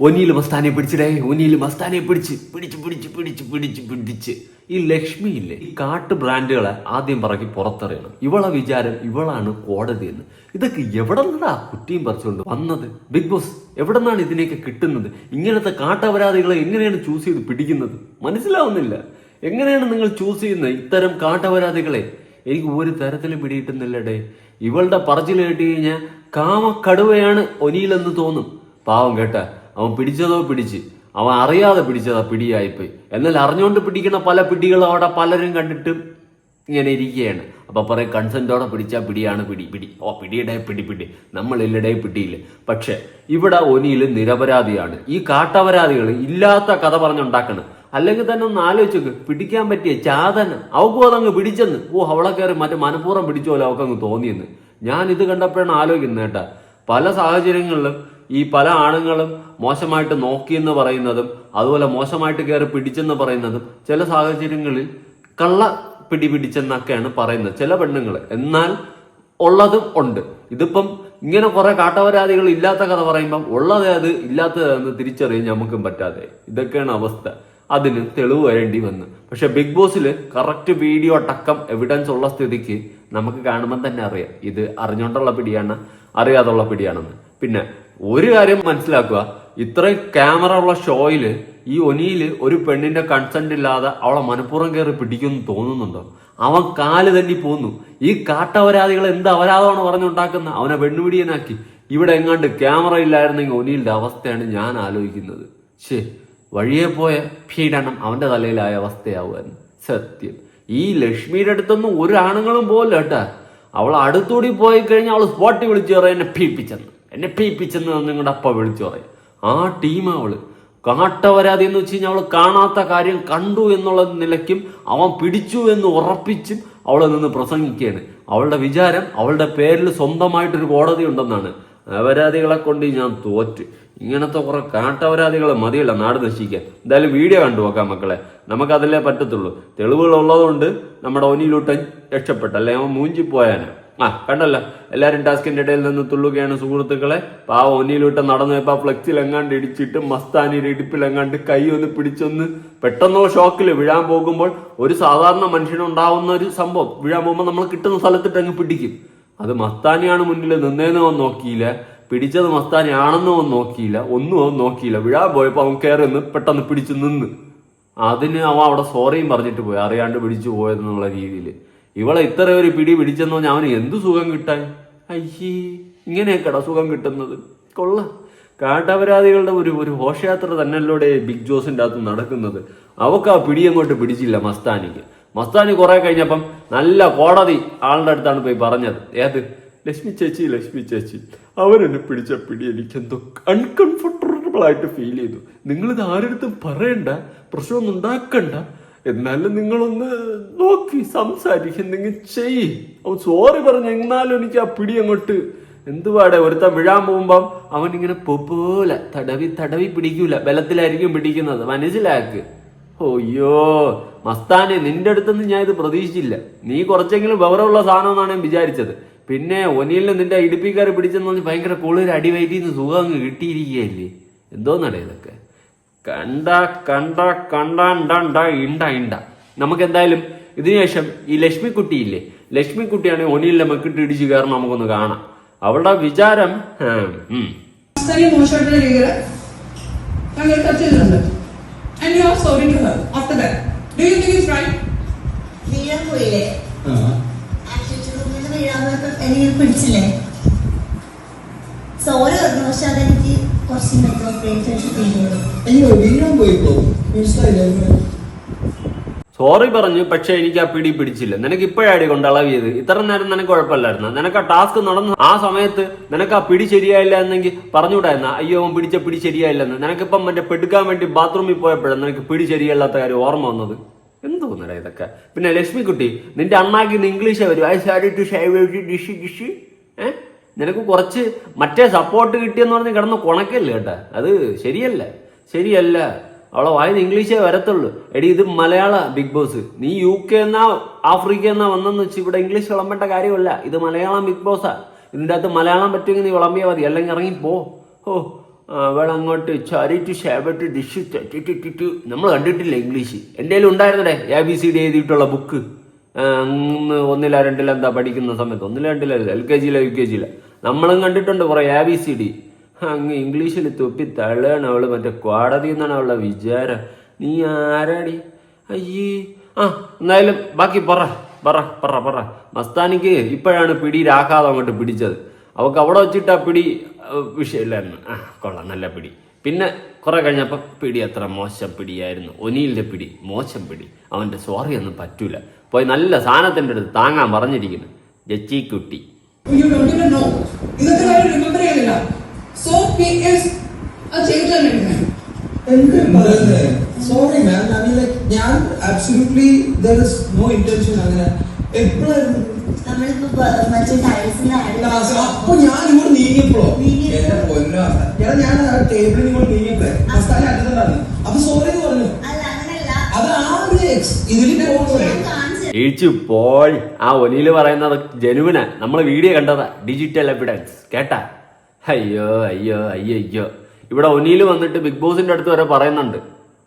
ഒനിയിൽ മസ്താനെ പിടിച്ചിടേ ഒനിയിൽ മസ്താനെ പിടിച്ച് പിടിച്ച് പിടിച്ച് പിടിച്ച് പിടിച്ച് പിടിച്ച്. ഈ ലക്ഷ്മി ഇല്ലേ ഈ കാട്ട് ബ്രാൻഡുകളെ ആദ്യം പറക്കി പുറത്തെറിയണം. ഇവളെ വിചാരം ഇവളാണ് കോടതി എന്ന്. ഇതൊക്കെ എവിടെ നിന്നാ കുട്ടിയും പറിച്ചുകൊണ്ട് വന്നത്? ബിഗ് ബോസ് എവിടെ നിന്നാണ് ഇതിനെയൊക്കെ കിട്ടുന്നത്? ഇങ്ങനത്തെ കാട്ടപരാധികളെ എങ്ങനെയാണ് ചൂസ് ചെയ്ത് പിടിക്കുന്നത്? മനസ്സിലാവുന്നില്ല. എങ്ങനെയാണ് നിങ്ങൾ ചൂസ് ചെയ്യുന്നത്? ഇത്തരം കാട്ടപരാധികളെ എനിക്ക് ഒരു തരത്തിലും പിടിയിട്ടുന്നില്ലടേ ഇവളുടെ പറച്ചിൽ കേട്ട് കഴിഞ്ഞാൽ കാമക്കടുവയാണ് ഒനിയിലെന്ന് തോന്നും. പാവം കേട്ട. അവൻ പിടിച്ചതോ പിടിച്ച്. അവൻ അറിയാതെ പിടിച്ചതാ പിടിയായിപ്പോയി. എന്നാൽ അറിഞ്ഞുകൊണ്ട് പിടിക്കുന്ന പല പിടികളും അവിടെ പലരും കണ്ടിട്ട് ഇങ്ങനെ ഇരിക്കുകയാണ്. അപ്പൊ പറയും കൺസെന്റോടെ പിടിച്ചാൽ പിടിയാണ് പിടി പിടി. ഓ പിടിയുടെ പിടി പിടി. നമ്മളില്ലടേ പിടിയില്ല. പക്ഷെ ഇവിടെ ഒനിയിൽ നിരപരാധിയാണ്. ഈ കാട്ടപരാധികൾ ഇല്ലാത്ത കഥ പറഞ്ഞുണ്ടാക്കണം. അല്ലെങ്കിൽ തന്നെ ഒന്ന് ആലോചിച്ചോക്ക് പിടിക്കാൻ പറ്റിയ ചാതന് അവക്കും അതങ്ങ് പിടിച്ചെന്ന്. ഓ അവളെ കയറി മറ്റേ മനഃപൂർവം പിടിച്ചോലോ അവക്കങ്ങ് തോന്നിയെന്ന്. ഞാൻ ഇത് കണ്ടപ്പോഴാണ് ആലോചിക്കുന്നത് കേട്ടാ. പല സാഹചര്യങ്ങളിലും ഈ പല ആണുങ്ങളും മോശമായിട്ട് നോക്കിയെന്ന് പറയുന്നതും അതുപോലെ മോശമായിട്ട് കയറി പിടിച്ചെന്ന് പറയുന്നതും ചില സാഹചര്യങ്ങളിൽ കള്ള പിടി പിടിച്ചെന്നൊക്കെയാണ് പറയുന്നത് ചില പെണ്ണുങ്ങൾ എന്നാൽ ഉള്ളതും ഉണ്ട്. ഇതിപ്പം ഇങ്ങനെ കുറെ കാട്ടപരാധികൾ ഇല്ലാത്ത കഥ പറയുമ്പം ഉള്ളത് അത് ഇല്ലാത്തതെന്ന് തിരിച്ചറിയാൻ നമുക്കും പറ്റാതെ. ഇതൊക്കെയാണ് അവസ്ഥ. അതിന് തെളിവ് വരേണ്ടി വന്നു. പക്ഷെ ബിഗ് ബോസിൽ കറക്റ്റ് വീഡിയോ അടക്കം എവിഡൻസ് ഉള്ള സ്ഥിതിക്ക് നമുക്ക് കാണുമ്പോൾ തന്നെ അറിയാം. ഇത് അറിഞ്ഞുകൊണ്ടുള്ള പിടിയാണ് അറിയാതുള്ള പിടിയാണെന്ന്. പിന്നെ ഒരു കാര്യം മനസ്സിലാക്കുക. ഇത്രയും ക്യാമറ ഉള്ള ഷോയിൽ ഈ ഒനിയിൽ ഒരു പെണ്ണിന്റെ കൺസെന്റ് ഇല്ലാതെ അവളെ മനഃപൂർവം കയറി പിടിക്കുമെന്ന് തോന്നുന്നുണ്ടോ? അവൻ കാൽ തന്നെ പോന്നു. ഈ കാട്ടപരാധികൾ എന്ത് അപരാധമാണ് പറഞ്ഞുണ്ടാക്കുന്ന അവനെ പെണ്ണുപിടിയനാക്കി ഇവിടെ എങ്ങാണ്ട് ക്യാമറ ഇല്ലായിരുന്നെങ്കിൽ ഒനിയിലെ അവസ്ഥയാണ് ഞാൻ ആലോചിക്കുന്നത്. ശേ വഴിയെ പോയ പീഡനം അവന്റെ തലയിലായ അവസ്ഥയാവുമെന്ന് സത്യം. ഈ ലക്ഷ്മിയുടെ അടുത്തൊന്നും ഒരു ആണുങ്ങളും പോകില്ല കേട്ടാ. അവൾ അടുത്തൂടി പോയി കഴിഞ്ഞാൽ അവൾ സ്പോട്ടിൽ വിളിച്ചു കയറി എന്നെ പീപ്പിച്ചെന്ന് എന്നെ പീപ്പിച്ചെന്ന് നിങ്ങളുടെ അപ്പ വിളിച്ചു പറയും. ആ ടീം അവൾ. കാട്ടവരാതി എന്ന് വെച്ച് കഴിഞ്ഞാൽ അവൾ കാണാത്ത കാര്യം കണ്ടു എന്നുള്ള നിലയ്ക്കും അവൻ പിടിച്ചു എന്ന് ഉറപ്പിച്ചും അവളെ നിന്ന് പ്രസംഗിക്കുകയാണ്. അവളുടെ വിചാരം അവളുടെ പേരിൽ സ്വന്തമായിട്ടൊരു കോടതി ഉണ്ടെന്നാണ്. അപരാധികളെ കൊണ്ട് ഞാൻ തോറ്റ്. ഇങ്ങനത്തെ കുറെ കാട്ടപരാധികളെ മതിയല്ല നാട് നശിക്കാൻ. എന്തായാലും വീഡിയോ കണ്ടു നോക്കാം മക്കളെ. നമുക്കതല്ലേ പറ്റത്തുള്ളൂ. തെളിവുകൾ ഉള്ളതുകൊണ്ട് നമ്മുടെ ഒനിയിലൂട്ടൻ രക്ഷപ്പെട്ടല്ലേ അവൻ മൂഞ്ചി പോയാന് ആ കണ്ടല്ലോ. എല്ലാവരും ടാസ്കിന്റെ ഇടയിൽ നിന്ന് തുള്ളുകയാണ് സുഹൃത്തുക്കളെ. പാവം ഒന്നിയിലൂട്ട് നടന്നു പോയപ്പോ ഫ്ലെക്സിൽ എങ്ങാണ്ട് ഇടിച്ചിട്ട് മസ്താനിയുടെ ഇടുപ്പിൽ എങ്ങാണ്ട് കൈ ഒന്ന് പിടിച്ചൊന്ന് പെട്ടെന്നോ ഷോക്കിൽ വീഴാൻ പോകുമ്പോൾ ഒരു സാധാരണ മനുഷ്യനുണ്ടാവുന്ന ഒരു സംഭവം. വീഴാൻ പോകുമ്പോൾ നമ്മൾ കിട്ടുന്ന സ്ഥലത്തിട്ട് അങ്ങ് പിടിക്കും. അത് മസ്താനിയാണ് മുന്നിൽ നിന്നേന്ന് അവൻ നോക്കിയില്ല. പിടിച്ചത് മസ്താനി അവൻ നോക്കിയില്ല. ഒന്നും അവൻ നോക്കിയില്ല. വീഴാൻ പോയപ്പോൾ അവൻ കയറി ഒന്ന് പെട്ടെന്ന് പിടിച്ചു നിന്ന്. അതിന് അവൻ അവിടെ സോറിയും പറഞ്ഞിട്ട് പോയി. അറിയാണ്ട് പിടിച്ചു പോയതെന്നുള്ള രീതിയിൽ ഇവളെ ഇത്ര ഒരു പിടി പിടിച്ചെന്ന് പറഞ്ഞാൽ അവന് എന്ത് സുഖം കിട്ടാൻ? അയ്യേ ഇങ്ങനെയൊക്കെടാ സുഖം കിട്ടുന്നത്. കൊള്ളാം. കാട്ടപരാധികളുടെ ഒരു ഒരു ഘോഷയാത്ര തന്നെയല്ലോടെ ബിഗ് ജോസിന്റെ അകത്ത് നടക്കുന്നത്. അവക്ക് ആ പിടി അങ്ങോട്ട് പിടിച്ചില്ല മസ്താനിക്ക്. മസ്താനി കുറെ കഴിഞ്ഞപ്പം നല്ല കോടതി ആളുടെ അടുത്താണ് പോയി പറഞ്ഞത്. ഏത്? ലക്ഷ്മി ചേച്ചി ലക്ഷ്മി ചേച്ചി. അവരെന്നെ പിടിച്ച പിടി എനിക്ക് എന്തോ അൺകംഫർട്ടബിൾ ആയിട്ട് ഫീൽ ചെയ്തു. നിങ്ങളിത് ആരുടെ ആരെടുത്തും പറയണ്ട പ്രശ്നമൊന്നും ഉണ്ടാക്കണ്ട. എന്നാലും നിങ്ങളൊന്ന് നോക്കി സംസാരിക്ക് എന്തെങ്കിലും ചെയ്യ്. അവൻ സോറി പറഞ്ഞു എന്നാലും എനിക്ക് ആ പിടി അങ്ങോട്ട് എന്തുവാടെ ഒരുത്തൻ വിഴാൻ പോകുമ്പം അവൻ ഇങ്ങനെ പോലെ തടവി തടവി പിടിക്കൂല. ബലത്തിലായിരിക്കും പിടിക്കുന്നത്. മനസ്സിലാക്ക്? ഓയ്യോ മസ്താനെ നിന്റെ അടുത്തൊന്നും ഞാൻ ഇത് പ്രതീക്ഷിച്ചില്ല. നീ കുറച്ചെങ്കിലും വിവരമുള്ള സാധനം ഞാൻ വിചാരിച്ചത്. പിന്നെ ഒനിയിലും നിന്റെ ഇടുപ്പിക്കാർ പിടിച്ചെന്ന് പറഞ്ഞ് ഭയങ്കര കൂടുതൽ അടിവയറ്റിന്ന് സുഖം അങ്ങ് കിട്ടിയിരിക്കുകയല്ലേ? എന്തോന്നടേ ഇതൊക്കെ? കണ്ട കണ്ട കണ്ട ഇണ്ട ഇണ്ട. നമുക്ക് എന്തായാലും ഇതിനുശേഷം ഈ ലക്ഷ്മിക്കുട്ടിയില്ലേ? ലക്ഷ്മിക്കുട്ടിയാണ് ഒനിയിലെ നമുക്ക് ഇടിച്ച് കയറണം നമുക്കൊന്ന് കാണാം. അവളുടെ വിചാരം പിടിച്ചില്ലേ? സോറി പറഞ്ഞു പക്ഷെ അതെനിക്ക് കുറച്ച് മെട്രോ ഫീൽ ചെയ്തു അയ്യോ വീഴാൻ പോയിപ്പോ മനസ്സിലായില്ല സോറി പറഞ്ഞു പക്ഷെ എനിക്ക് ആ പിടി പിടിച്ചില്ല. നിനക്ക് ഇപ്പോഴാടി കൊണ്ട് അളവിയത്? ഇത്ര നേരം നിനക്ക് കുഴപ്പമില്ലായിരുന്നു? നിനക്ക് ആ ടാസ്ക് നടന്നു. ആ സമയത്ത് നിനക്ക് ആ പിടി ശരിയായില്ല എന്നെങ്കിൽ പറഞ്ഞുകൂടായിരുന്ന? അയ്യോ അവൻ പിടിച്ച പിടി ശരിയായില്ലെന്ന്. നിനക്കിപ്പം മറ്റേ പെടുക്കാൻ വേണ്ടി ബാത്റൂമിൽ പോയപ്പോഴാണ് നിനക്ക് പിടി ശരിയല്ലാത്ത കാര്യം ഓർമ്മ വന്നത്? എന്തോന്നടാ ഇതൊക്കെ? പിന്നെ ലക്ഷ്മിക്കുട്ടി നിന്റെ അണ്ണാക്കി ഇംഗ്ലീഷേ വരും. ഐ സാരി ടു ഡിഷി ഡിഷി ഏ? നിനക്ക് കുറച്ച് മറ്റേ സപ്പോർട്ട് കിട്ടിയെന്ന് പറഞ്ഞ് കിടന്ന് കുണക്കല്ലേ കേട്ടാ അത് ശരിയല്ല ശരിയല്ല. അവളെ വായന ഇംഗ്ലീഷേ വരത്തുള്ളൂ. എടി ഇത് മലയാള ബിഗ് ബോസ്. നീ യു കെ എന്നാ ആഫ്രിക്ക എന്നാ വന്നെന്ന് വെച്ച് ഇവിടെ ഇംഗ്ലീഷ് വിളമ്പേണ്ട കാര്യമല്ല. ഇത് മലയാളം ബിഗ് ബോസാ. ഇതിന്റെ അകത്ത് മലയാളം പറ്റുമെങ്കിൽ നീ വിളമ്പിയാൽ മതി. അല്ലെങ്കിൽ ഇറങ്ങി പോ. ഓ അവളങ്ങോട്ട് ചരിറ്റ് ഷാബറ്റ് ഡിഷ് ടിറ്റു നമ്മൾ കണ്ടിട്ടില്ല ഇംഗ്ലീഷ്. എന്റെ ഉണ്ടായിരുന്നടേ? എ ബി സി ഡി എഴുതിയിട്ടുള്ള ബുക്ക് അന്ന് ഒന്നില രണ്ടില എന്താ പഠിക്കുന്ന സമയത്ത്? ഒന്നില രണ്ടില എൽ കെ ജിയിലോ യു കെ ജിയില നമ്മളും കണ്ടിട്ടുണ്ട് കുറെ എ ബി സി ഡി അങ്ങ് ഇംഗ്ലീഷിൽ തുപ്പി തള്ളാണ് അവൾ മറ്റേ കോടതി എന്നാണ് അവളുടെ വിചാരം. നീ ആരാടി? അയ്യേ. ആ എന്തായാലും ബാക്കി പറ പറ പറ പറ. മസ്താനിക്ക് ഇപ്പോഴാണ് പിടി രാഘാതം അങ്ങോട്ട് പിടിച്ചത്. അവക്ക് അവിടെ വെച്ചിട്ട് ആ പിടി വിഷയമില്ലായിരുന്നു. ആ കൊള്ളാം നല്ല പിടി. പിന്നെ കുറെ കഴിഞ്ഞപ്പോൾ പിടി അത്ര മോശം പിടിയായിരുന്നു. ഒനിയിലെ പിടി മോശം പിടി. അവന്റെ സോറി ഒന്നും പറ്റൂല. പോയി നല്ല സാധനത്തിന്റെ അടുത്ത് താങ്ങാൻ പറഞ്ഞിരിക്കുന്നു. ജച്ചി കുട്ടി. You don't even know. ഇതൊക്കെ കാര്യം റിമെമ്പർ ചെയ്യുന്നില്ല. So he is a changed man. എനിക്ക് sorry ma'am I mean like ഞാൻ absolutely there is no intention അങ്ങനെ. എപ്പോഴായിരുന്നു? അപ്പൊ ഞാൻ ഇങ്ങോട്ട് നീങ്ങിയപ്പോഴോ? എടാ ഞാൻ ടേബിളിൽ ഇങ്ങോട്ട് നീങ്ങിയപ്പോഴേ അപ്പൊ സോറി എന്ന് പറഞ്ഞു. അത് ആ ഒരു ex- ഇതിലിന്റെ എഴുച്ചു പോൾ. ആ ഒനിയിൽ പറയുന്നത് ജനുവിന. നമ്മൾ വീഡിയോ കണ്ടതാ. ഡിജിറ്റൽ എവിഡൻസ് കേട്ടാ? അയ്യോ അയ്യോ അയ്യോ അയ്യോ. ഇവിടെ ഒനിയിൽ വന്നിട്ട് ബിഗ് ബോസിന്റെ അടുത്ത് വരെ പറയുന്നുണ്ട്.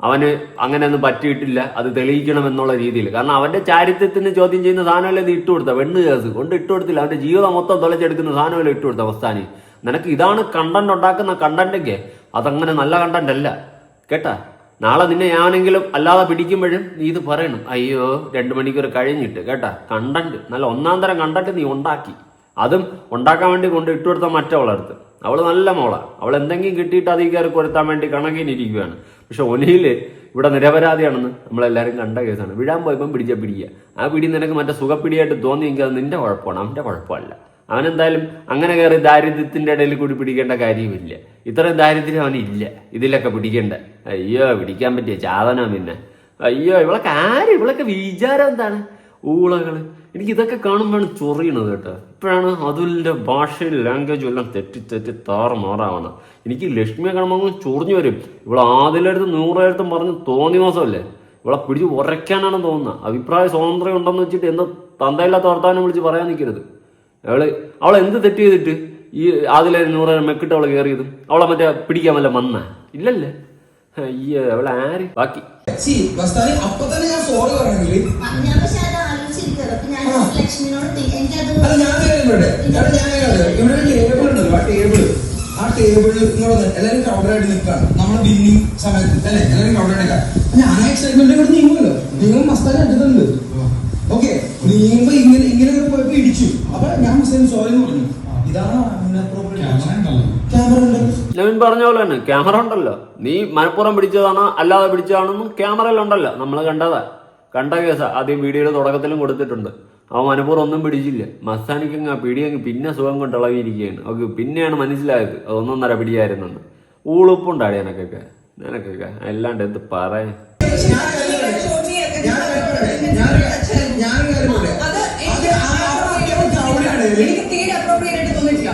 അവന് അങ്ങനെയൊന്നും പറ്റിയിട്ടില്ല. അത് തെളിയിക്കണം എന്നുള്ള രീതിയിൽ. കാരണം അവന്റെ ചാരിത്യത്തിന് ചോദ്യം ചെയ്യുന്ന സാധനമല്ലേ ഇത് ഇട്ടുകൊടുത്ത വെണ്ണ് കേസ്. കൊണ്ട് ഇട്ട് കൊടുത്തില്ല. അവന്റെ ജീവിതം മൊത്തം തുളച്ചെടുക്കുന്ന സാധനമല്ലേ ഇട്ടുകൊടുത്ത അവസ്ഥാനി നിനക്ക് ഇതാണ് കണ്ടന്റ് ഉണ്ടാക്കുന്ന കണ്ടന്റെങ്കിൽ അതങ്ങനെ നല്ല കണ്ടന്റ് അല്ല. കേട്ടാ? നാളെ നിന്നെ ഞാനെങ്കിലും അല്ലാതെ പിടിക്കുമ്പോഴും നീ ഇത് പറയണം. അയ്യോ രണ്ടു മണിക്കൂർ കഴിഞ്ഞിട്ട് കേട്ടാ? കണ്ടന്റ് നല്ല ഒന്നാം തരം കണ്ടന്റ് നീ ഉണ്ടാക്കി. അതും ഉണ്ടാക്കാൻ വേണ്ടി കൊണ്ട് ഇട്ടുകൊടുത്ത മറ്റവളടുത്ത്. അവൾ നല്ല മോളാ. അവൾ എന്തെങ്കിലും കിട്ടിയിട്ട് അതിൽ കയറി കൊരുത്താൻ വേണ്ടി കണക്കിനിരിക്കുകയാണ് പക്ഷെ ഒനിയിൽ ഇവിടെ നിരപരാധിയാണെന്ന് നമ്മളെല്ലാവരും കണ്ട കേസാണ്. വിഴാൻ പോയപ്പം പിടിച്ച പിടിക്കുക ആ പിടി നിനക്ക് മറ്റേ സുഖപ്പിടിയായിട്ട് തോന്നിയെങ്കിൽ അത് നിന്റെ കുഴപ്പമാണ്. അവന്റെ കുഴപ്പമല്ല. അവനെന്തായാലും അങ്ങനെ കയറി ദാരിദ്ര്യത്തിന്റെ ഇടയിൽ കൂടി പിടിക്കേണ്ട കാര്യമില്ല ഇത്രയും ദാരിദ്ര്യം അവനില്ല. ഇതിലൊക്കെ പിടിക്കേണ്ട. അയ്യോ പിടിക്കാൻ പറ്റിയ ചാതന പിന്നെ അയ്യോ ഇവളൊക്കെ ആര്? ഇവളൊക്കെ വിചാരം എന്താണ്? ഊളകൾ. എനിക്ക് ഇതൊക്കെ കാണുമ്പോഴാണ് ചൊറിയണത് കേട്ടോ. ഇപ്പോഴാണ് അതുലിന്റെ ഭാഷയിൽ ലാംഗ്വേജും എല്ലാം തെറ്റി തെറ്റി താറുമാറാവണം എനിക്ക് ലക്ഷ്മിയെ കാണുമ്പോൾ ചൊറിഞ്ഞു വരും. ഇവൾ ആദ്യമെടുത്ത് നൂറായിരത്തും പറഞ്ഞ് തോന്നി മാസമല്ലേ ഇവളെ പിടിച്ച് ഉറയ്ക്കാനാണെന്ന് തോന്നുന്നത്. അഭിപ്രായ സ്വാതന്ത്ര്യം ഉണ്ടെന്ന് വെച്ചിട്ട് എന്താ തന്തയില്ലാത്ത വർത്താനം വിളിച്ച് പറയാൻ നിൽക്കരുത്. അവൾ അവൾ എന്ത് തെറ്റ് ചെയ്തിട്ട് ഈ ആദിലെ നൂറ് മെക്കിട്ട് അവളെ കയറിയത് അവളെ മറ്റേ പിടിക്കാൻ വല്ല മന്ന? ഇല്ലല്ലേ? അയ്യോ അവളെ ആര്? ബാക്കി. ആ. ടേബിളിൽ എല്ലാവരും ക്രൗഡായിട്ട് നിൽക്കുകയാണ്. നമ്മൾ ബിന്നിങ് സമയത്ത് അല്ലെ? എല്ലാവരും ക്രൗഡായിട്ട് നിൽക്കാം ഞാൻ ആ എക്സൈറ്റ്മെന്റ് ഇവിടെ നീങ്ങുമല്ലോ. നിങ്ങൾ മസ്താനി അടുത്തുണ്ട്. ഓക്കെ നീങ്ങുമ്പോ ഇങ്ങനെ ഇങ്ങനെ പോയപ്പോ ഇടിച്ചു. അപ്പൊ ഞാൻ മസ്താനി സോറി എന്ന് പറഞ്ഞു. ഇതാണ് പറഞ്ഞ പോലെ തന്നെ ക്യാമറ ഉണ്ടല്ലോ. നീ മലപ്പുറം പിടിച്ചതാണോ അല്ലാതെ പിടിച്ചതാണെന്ന് ക്യാമറയിലുണ്ടല്ലോ നമ്മൾ കണ്ടതാ. കണ്ട കേസ. ആദ്യം വീഡിയോയുടെ തുടക്കത്തിലും കൊടുത്തിട്ടുണ്ട്. അവൻ മനഃപൂർവം ഒന്നും പിടിച്ചില്ല. മസ്താനിക്കങ്ങ് ആ പിടിയങ്ങ് പിന്നെ സുഖം കൊണ്ട് ഇളകിയിരിക്കുകയാണ്. അവർക്ക് പിന്നെയാണ് മനസ്സിലായത്. അതൊന്നൊന്നര പിടിയായിരുന്നെന്ന്. ഊളുപ്പുണ്ടാടി എനക്കൊക്കെ നിനക്കൊക്കെ. അല്ലാണ്ട് എന്ത് പറയാം.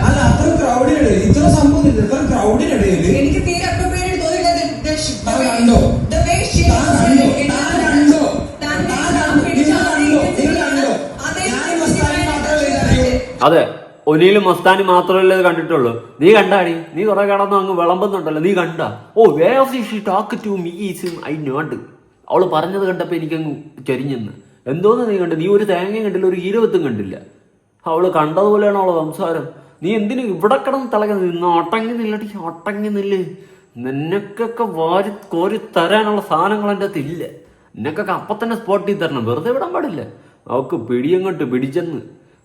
അല്ല അത്ര ക്രൗഡിനിടയിൽ ഇത്ര സംഭവം ഇത്ര ക്രൗഡിനിടയിൽ എനിക്ക് തീരെ അപ്രോപ്രിയേറ്റ്? അതെ ഒലിയിലും മസ്താനി മാത്രമല്ലേ കണ്ടിട്ടുള്ളൂ. നീ കണ്ടാടി? നീ കുറെ കടന്നു അങ്ങ് വിളമ്പുന്നുണ്ടല്ലോ. നീ കണ്ട? ഓ way of she talk to me is I not അവൾ പറഞ്ഞത് കണ്ടപ്പോൾ എനിക്കങ്ങ് ചരിഞ്ഞെന്ന്. എന്തോന്ന് നീ കണ്ടു? നീ ഒരു തേങ്ങയും കണ്ടില്ല ഒരു ഇരുപത്തും കണ്ടില്ല. അവൾ കണ്ടതുപോലെയാണ് അവളെ സംസാരം. നീ എന്തിനു ഇവിടെ കിടന്ന് തിളക്കുന്നത് നിന്ന് ഒട്ടങ്ങി നില്ലടി ഒട്ടങ്ങി നില്ല്. നിനക്കൊക്കെ വാരി കോരി തരാനുള്ള സാധനങ്ങൾ എന്റെ അകത്ത് ഇല്ല. നിനക്കൊക്കെ അപ്പം തന്നെ സ്പോട്ടിൽ തരണം. വെറുതെ വിടാൻ പാടില്ല. അവക്ക് പിടിയങ്ങോട്ട് പിടിച്ചെന്ന്.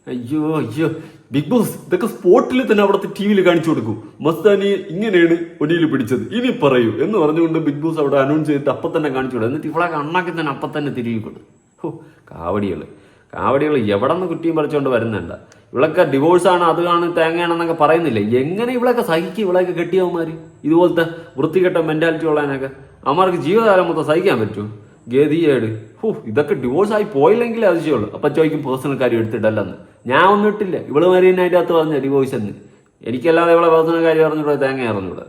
അയ്യോ അയ്യോ. ബിഗ് ബോസ് ഇതൊക്കെ സ്പോട്ടിൽ തന്നെ അവിടുത്തെ ടി വിയിൽ കാണിച്ചു കൊടുക്കും. മസ്താനി ഇങ്ങനെയാണ് ഒടിയിൽ പിടിച്ചത്. ഇനി പറയൂ എന്ന് പറഞ്ഞുകൊണ്ട് ബിഗ് ബോസ് അവിടെ അനൗൺസ് ചെയ്തിട്ട് അപ്പം തന്നെ കാണിച്ചു കൊടുക്കും. എന്നിട്ട് ഇവളെ കണ്ണാക്കി തന്നെ അപ്പം തന്നെ തിരികെ കൊടുക്കും ഓ കാവടികൾ കാവടികൾ എവിടെ നിന്ന് കുട്ടിയും പറിച്ചുകൊണ്ട് വരുന്നുണ്ട് ഇവളൊക്കെ ഡിവോഴ്സാണ് അത് ആണ് തേങ്ങയാണെന്നൊക്കെ പറയുന്നില്ല? എങ്ങനെ ഇവളൊക്കെ സഹിക്കും? ഇവളൊക്കെ കെട്ടിയവന്മാർ ഇതുപോലത്തെ വൃത്തികെട്ട മെന്റാലിറ്റി ഉള്ളതിനൊക്കെ. അവന്മാർക്ക് ജീവിതകാലം മൊത്തം സഹിക്കാൻ പറ്റുമോ? ഗതിയേട് ഹോ ഇതൊക്കെ ഡിവോഴ്സ് ആയി പോയില്ലെങ്കിൽ അതിശയുള്ളൂ അപ്പൊ ചോദിക്കും പേഴ്സണൽ കാര്യം എടുത്തിട്ടല്ലെന്ന്. ഞാൻ ഒന്നും ഇട്ടില്ല. ഇവൾ തന്നെ അതിന്റെ അകത്ത് പറഞ്ഞ ഡിവോഴ്സ് എന്ന്. എനിക്കല്ലാതെ ഇവളെ പേഴ്സണൽ കാര്യം അറിഞ്ഞൂടെ തേങ്ങ അറിഞ്ഞൂടെ.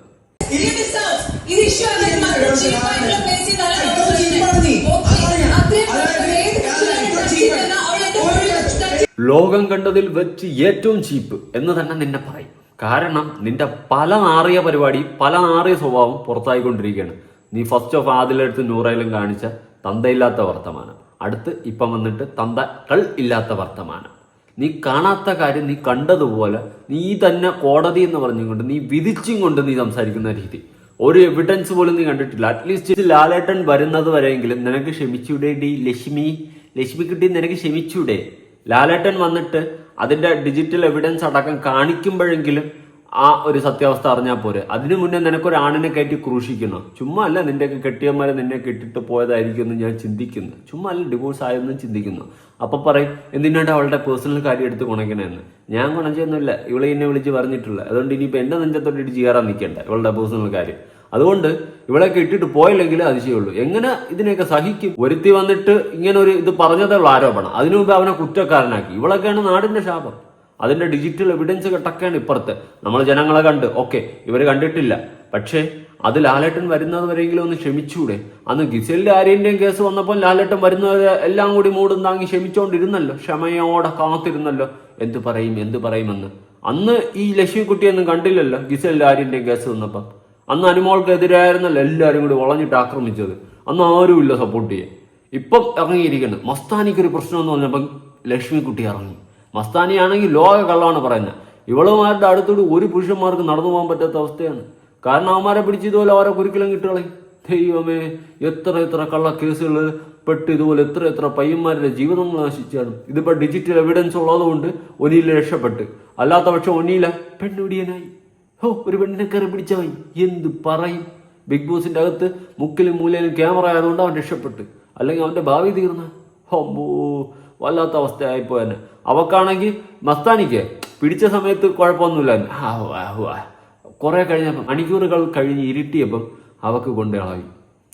ലോകം കണ്ടതിൽ വെച്ച് ഏറ്റവും ചീപ്പ് എന്ന് തന്നെ നിന്നെ പറയും. കാരണം നിന്റെ പല നാറിയ പരിപാടി പല നാറിയ സ്വഭാവം പുറത്തായിക്കൊണ്ടിരിക്കുകയാണ്. നീ ഫസ്റ്റ് ഓഫ് ആദിലെടുത്ത് നൂറായാലും കാണിച്ച തന്തയില്ലാത്ത വർത്തമാനം. അടുത്ത് ഇപ്പം വന്നിട്ട് തന്തകൾ ഇല്ലാത്ത വർത്തമാനം. നീ കാണാത്ത കാര്യം നീ കണ്ടതുപോലെ നീ തന്നെ കോടതി എന്ന് പറഞ്ഞുകൊണ്ട് നീ വിധിച്ചും കൊണ്ട് നീ സംസാരിക്കുന്ന രീതി. ഒരു എവിഡൻസ് പോലും നീ കണ്ടിട്ടില്ല. അറ്റ്ലീസ്റ്റ് ലാലേട്ടൻ വരുന്നത് വരെയെങ്കിലും നിനക്ക് ക്ഷമിച്ചൂടെ ഡി ലക്ഷ്മി? ലക്ഷ്മി കിട്ടി നിനക്ക് ക്ഷമിച്ചൂടെ? ലാലേട്ടൻ വന്നിട്ട് അതിന്റെ ഡിജിറ്റൽ എവിഡൻസ് അടക്കം കാണിക്കുമ്പോഴെങ്കിലും ആ ഒരു സത്യാവസ്ഥ അറിഞ്ഞാൽ പോരെ. അതിനു മുന്നേ നിനക്കൊരു ആണിനെ കയറ്റി ക്രൂശിക്കണം ചുമ്മാ അല്ല നിന്റെയൊക്കെ കെട്ടിയന്മാരെ നിന്നെ കെട്ടിട്ട് പോയതായിരിക്കും എന്ന് ഞാൻ ചിന്തിക്കുന്നു. ചുമ്മാ അല്ല ഡിവോഴ്സ് ആയെന്നും ചിന്തിക്കുന്നു. അപ്പൊ പറയും എന്തിനാണ്ട് അവളുടെ പേഴ്സണൽ കാര്യം എടുത്ത് കുണയ്ക്കണമെന്ന് ഞാൻ കുണച്ചൊന്നുമില്ല. ഇവളെ എന്നെ വിളിച്ച് പറഞ്ഞിട്ടില്ല അതുകൊണ്ട് ഇനിയിപ്പോൾ എന്റെ നെഞ്ചത്തോട്ട് ഇടിച്ച് നിൽക്കേണ്ട ഇവളുടെ പേഴ്സണൽ കാര്യം. അതുകൊണ്ട് ഇവളൊക്കെ ഇട്ടിട്ട് പോയില്ലെങ്കിൽ അതിശയുള്ളൂ എങ്ങനെ ഇതിനെയൊക്കെ സഹിക്കും? ഒരുത്തി വന്നിട്ട് ഇങ്ങനെ ഒരു ഇത് പറഞ്ഞതുള്ള ആരോപണം. അതിനു മുമ്പ് അവനെ കുറ്റക്കാരനാക്കി. ഇവളൊക്കെയാണ് നാടിന്റെ ശാപം. അതിന്റെ ഡിജിറ്റൽ എവിഡൻസ് കിട്ടക്കാണ് ഇപ്പുറത്ത്. നമ്മൾ ജനങ്ങളെ കണ്ട് ഓക്കെ ഇവർ കണ്ടിട്ടില്ല. പക്ഷേ അത് ലാലേട്ടൻ വരുന്നത് വരെയെങ്കിലും ഒന്ന് ക്ഷമിച്ചൂടെ? അന്ന് ഗിസലിന്റെ ആര്യന്റെയും കേസ് വന്നപ്പോൾ ലാലേട്ടൻ വരുന്നത് എല്ലാം കൂടി മൂടും താങ്ങി ക്ഷമിച്ചോണ്ടിരുന്നല്ലോ. ക്ഷമയോടെ കാത്തിരുന്നല്ലോ. എന്ത് പറയും എന്ത് പറയുമെന്ന്. അന്ന് ഈ ലക്ഷ്മിക്കുട്ടിയൊന്നും കണ്ടില്ലല്ലോ ഗിസലിന്റെ ആര്യന്റെയും കേസ് വന്നപ്പം. അന്ന് അനുമോൾക്കെതിരായിരുന്നല്ലോ എല്ലാവരും കൂടി വളഞ്ഞിട്ട് ആക്രമിച്ചത്. അന്ന് ആരുമില്ല സപ്പോർട്ട് ചെയ്യാൻ. ഇപ്പം ഇറങ്ങിയിരിക്കുന്നു. മസ്താനിക്കൊരു പ്രശ്നം എന്ന് പറഞ്ഞപ്പം ലക്ഷ്മിക്കുട്ടി ഇറങ്ങി. മസ്താനിയാണെങ്കിൽ ലോക കള്ളാണ് പറയുന്നത്. ഇവളുമാരുടെ അടുത്തോട് ഒരു പുരുഷന്മാർക്ക് നടന്നു പോകാൻ പറ്റാത്ത അവസ്ഥയാണ്. കാരണം അവന്മാരെ പിടിച്ച് ഇതുപോലെ അവരെ കുരുക്കലും കിട്ടുകളെ ദൈവമേ എത്ര എത്ര കള്ള കേസുകൾ പെട്ട് ഇതുപോലെ എത്ര എത്ര പയ്യന്മാരുടെ ജീവിതങ്ങൾ നശിച്ചാണ്. ഇതിപ്പോ ഡിജിറ്റൽ എവിഡൻസ് ഉള്ളതുകൊണ്ട് ഒനിയിൽ രക്ഷപ്പെട്ട്. അല്ലാത്ത പക്ഷെ ഒനിയില പെണ്ണുടിയനായി. ഹോ ഒരു പെണ്ണിനെ കയറി പിടിച്ചവൻ എന്ത് പറയും? ബിഗ് ബോസിന്റെ അകത്ത് മുക്കിലും മൂലയിലും ക്യാമറ ആയതുകൊണ്ട് അവൻ രക്ഷപ്പെട്ട്. അല്ലെങ്കിൽ അവന്റെ ഭാവി തീർന്ന. ഹോമ്പോ വല്ലാത്ത അവസ്ഥയായിപ്പോ തന്നെ അവക്കാണെങ്കിൽ മസ്താനിക്ക് പിടിച്ച സമയത്ത് കുഴപ്പമൊന്നുമില്ല. കുറെ കഴിഞ്ഞപ്പം മണിക്കൂറുകൾ കഴിഞ്ഞ് ഇരുട്ടിയപ്പം അവക്ക് കൊണ്ടുകളായി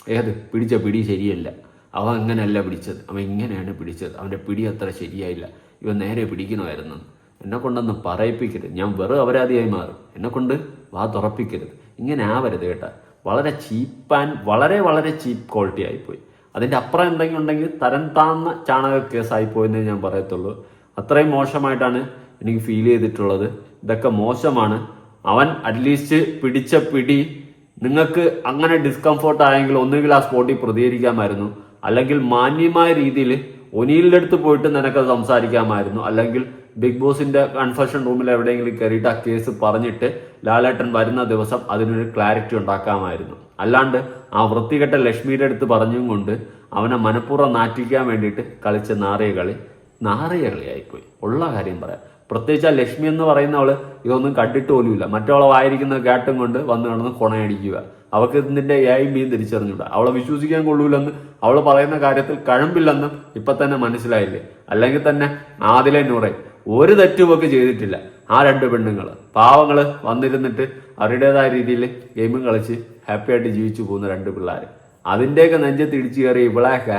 ഏത്? പിടിച്ച പിടി ശരിയല്ല. അവൻ അങ്ങനെയല്ല പിടിച്ചത്. അവൻ ഇങ്ങനെയാണ് പിടിച്ചത്. അവന്റെ പിടി അത്ര ശരിയായില്ല. ഇവൻ നേരെ പിടിക്കണമായിരുന്നു. എന്നെ കൊണ്ടൊന്ന് പറയിപ്പിക്കരുത്. ഞാൻ വെറും അപരാധിയായി മാറും. എന്നെ കൊണ്ട് വാ തുറപ്പിക്കരുത്. ഇങ്ങനെ ആവരുത് കേട്ടാ. വളരെ ചീപ്പ് ആൻഡ് വളരെ വളരെ ചീപ്പ് ക്വാളിറ്റി ആയിപ്പോയി. അതിന്റെ അപ്പുറം എന്തെങ്കിലും ഉണ്ടെങ്കിൽ തരം താന്ന ചാണക കേസായി പോയെന്നേ ഞാൻ പറയത്തുള്ളൂ. അത്രയും മോശമായിട്ടാണ് എനിക്ക് ഫീൽ ചെയ്തിട്ടുള്ളത്. ഇതൊക്കെ മോശമാണ്. അവൻ അറ്റ്ലീസ്റ്റ് പിടിച്ച പിടി നിങ്ങൾക്ക് അങ്ങനെ ഡിസ്കംഫോർട്ട് ആയെങ്കിൽ ഒന്നുകിൽ ആ സ്പോട്ടിൽ പ്രതികരിക്കാമായിരുന്നു. അല്ലെങ്കിൽ മാന്യമായ രീതിയിൽ ഒനീലിന്റെ അടുത്ത് പോയിട്ട് നിനക്കത് സംസാരിക്കാമായിരുന്നു. അല്ലെങ്കിൽ ബിഗ് ബോസിന്റെ കൺഫഷൻ റൂമിൽ എവിടെയെങ്കിലും കയറിയിട്ട് ആ കേസ് പറഞ്ഞിട്ട് ലാലേട്ടൻ വരുന്ന ദിവസം അതിനൊരു ക്ലാരിറ്റി ഉണ്ടാക്കാമായിരുന്നു. അല്ലാണ്ട് ആ വൃത്തികെട്ട ലക്ഷ്മിയുടെ അടുത്ത് പറഞ്ഞും കൊണ്ട് അവനെ മനഃപൂർവം നാറ്റിക്കാൻ വേണ്ടിയിട്ട് കളിച്ച നാറിയ കളി നാറിയ കളിയായിപ്പോയി. ഉള്ള കാര്യം പറയാം. പ്രത്യേകിച്ച് ആ ലക്ഷ്മി എന്ന് പറയുന്നവൾ ഇതൊന്നും കണ്ടിട്ട് പോലുമില്ല. മറ്റവളെ കേട്ടും കൊണ്ട് വന്ന് കിടന്ന് കൊണയടിക്കുക. അവൾക്ക് ഇതിന്റെ ഏയും മീൻ തിരിച്ചറിഞ്ഞൂടാ. അവളെ വിശ്വസിക്കാൻ കൊള്ളൂലെന്ന് അവൾ പറയുന്ന കാര്യത്തിൽ കഴമ്പില്ലെന്നും ഇപ്പൊ തന്നെ മനസ്സിലായില്ലേ? അല്ലെങ്കിൽ തന്നെ ആദിലെ നൂറെ. ഒരു തെറ്റുമൊക്കെ ചെയ്തിട്ടില്ല. ആ രണ്ട് പെണ്ണുങ്ങൾ പാവങ്ങൾ വന്നിരുന്നിട്ട് അവരുടേതായ രീതിയിൽ ഗെയിമും കളിച്ച് ഹാപ്പി ആയിട്ട് ജീവിച്ചു പോകുന്ന രണ്ട് പിള്ളേർ അതിന്റെയൊക്കെ നെഞ്ചത്ത് ഇടിച്ചു കയറി ഇവളെയൊക്കെ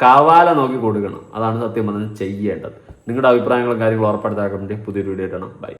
കവാല നോക്കി കൊടുക്കണം. അതാണ് സത്യം പറഞ്ഞത് ചെയ്യേണ്ടത്. നിങ്ങളുടെ അഭിപ്രായങ്ങളും കാര്യങ്ങളും ഉറപ്പെടുത്താൻ വേണ്ടി പുതിയൊരു വീഡിയോ ഇടണം ബൈ